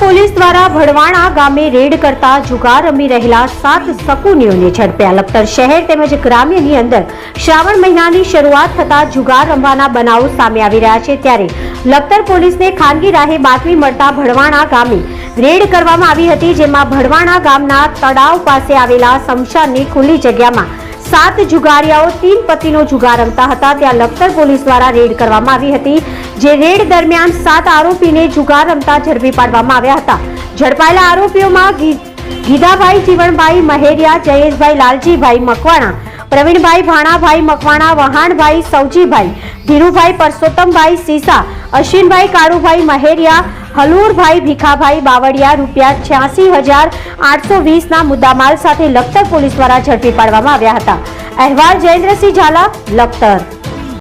Police દ્વારા ભડવાણા ગામે red કરતા જુગાર રમી રહેલા સાત શકુનીઓને ઝડપ્યા. લખતર શહેર તેમજ ગ્રામ્યની અંદર શ્રાવણ મહિનાની શરૂઆત થતા જુગાર રમવાના બનાવો સામે આવી રહ્યા છે. ત્યારે લખતર પોલીસને ખાનગી રાહે બાતમી મળતા ભડવાણા ગામે રેડ કરવામાં આવી હતી, જેમાં ભડવાણા ગામના તળાવ પાસે આવેલા શમશાનની ખુલ્લી જગ્યામાં સાત જુગારિયાઓ તીન પતિનો જુગાર રમતા હતા. ત્યાં લખતર પોલીસ દ્વારા રેડ કરવામાં આવી હતી. જે રેડ દરમિયાન સાત આરોપીને જુગાર રમતા ઝડપી પાડવામાં આવ્યા હતા. ઝડપાયેલા આરોપીઓમાં ગીધાભાઈ જીવણભાઈ મહેરિયા, જયેશભાઈ લાલજીભાઈ મકવાણા, પ્રવીણભાઈ ભાણાભાઈ મકવાણા, વહાણભાઈ સૌજીભાઈ ધીરુભાઈ પરસોત્તમભાઈ સીસા, અશ્વિનભાઈ કાળુભાઈ મહેરિયા હલુરભાઈ, ભીખાભાઈ, બાવળિયા રૂપિયા છ્યાસી હજાર આઠસો વીસના મુદ્દામાલ સાથે લખતર પોલીસ દ્વારા ઝડપી પાડવામાં આવ્યા હતા. અહેવાલ જયેન્દ્રસિંહ ઝાલા, લખતર.